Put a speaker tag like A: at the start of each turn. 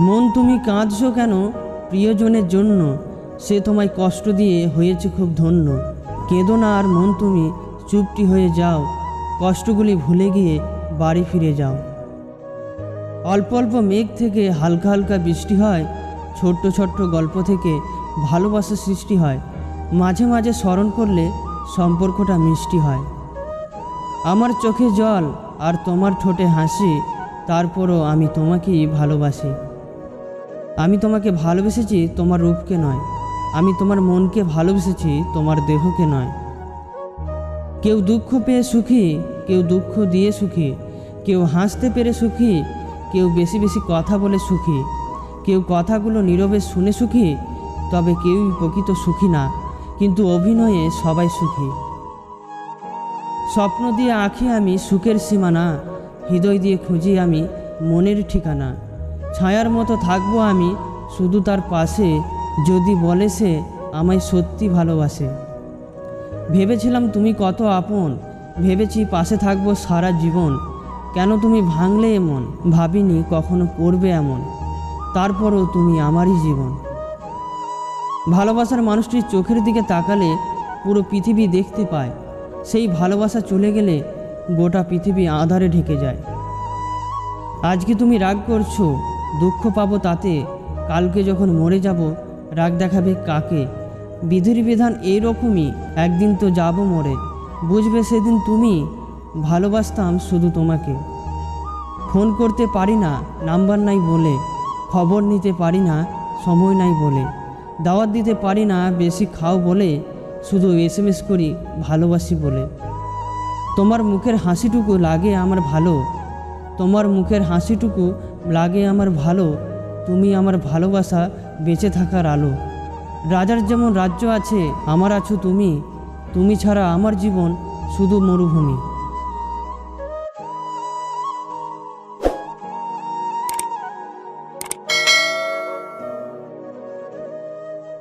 A: মন তুমি কাঁদছো কেন? প্রিয়জনের জন্য সে তোমায় কষ্ট দিয়ে হয়েছে খুব ধন্য। কেঁদো না আর মন তুমি, চুপটি হয়ে যাও, কষ্টগুলি ভুলে গিয়ে বাড়ি ফিরে যাও। অল্প অল্প মেঘ থেকে হালকা হালকা বৃষ্টি হয়, ছোট্ট ছোট্ট গল্প থেকে ভালোবাসার সৃষ্টি হয়। মাঝে মাঝে স্মরণ করলে সম্পর্কটা মিষ্টি হয়। আমার চোখে জল আর তোমার ঠোঁটে হাসি, তারপরও আমি তোমাকেই ভালোবাসি। আমি তোমাকে ভালোবেসেছি তোমার রূপকে নয়। আমি তোমার মনকে ভালোবেসেছি তোমার দেহকে নয়। কেউ দুঃখ পেয়ে সুখী, কেউ দুঃখ দিয়ে সুখী, কেউ হাসতে পেরে সুখী, কেউ বেশি বেশি কথা বলে সুখী, কেউ কথাগুলো নীরবে শুনে সুখী, তবে কেউই প্রকৃত সুখী না, কিন্তু অভিনয়ে সবাই সুখী। স্বপ্ন দিয়ে আঁকি আমি সুখের সীমানা, হৃদয় দিয়ে খুঁজি আমি মনের ঠিকানা। ছায়ার মতো থাকব আমি, শুধু তার পাশে যদি বলে সে আমায় সত্যি ভালোবাসে। ভেবেছিলাম তুমি কত আপন, ভেবেছি পাশে থাকব সারা জীবন। কেন তুমি ভাঙলে এমন, ভাবিনি কখনো করবে এমন। তারপরও তুমি আমারই জীবন। ভালোবাসার মানুষটির চোখের দিকে তাকালে পুরো পৃথিবী দেখতে পায়। সেই ভালোবাসা চলে গেলে গোটা পৃথিবী আধারে ঢেকে যায়। আজকে তুমি রাগ করছ? দুঃখ পাবো তাতে। কালকে যখন মরে যাব, রাগ দেখাবে কাকে? বিধির বিধান এইরকমই, একদিন তো যাব মরে। বুঝবে সেদিন তুমি, ভালোবাসতাম শুধু তোমাকে। ফোন করতে পারি না, নাম্বার নাই বলে। খবর নিতে পারি না, সময় নাই বলে। দাওয়াত দিতে পারি না, বেশি খাও বলে। শুধু এস এম এস করি, ভালোবাসি বলে। তোমার মুখের হাসিটুকু লাগে আমার ভালো। তোমার মুখের হাসিটুকু লাগে আমার ভালো, তুমি আমার ভালোবাসা বেঁচে থাকার আলো। রাজার যেমন রাজ্য আছে, আমার আছো তুমি। তুমি ছাড়া আমার জীবন শুধু মরুভূমি।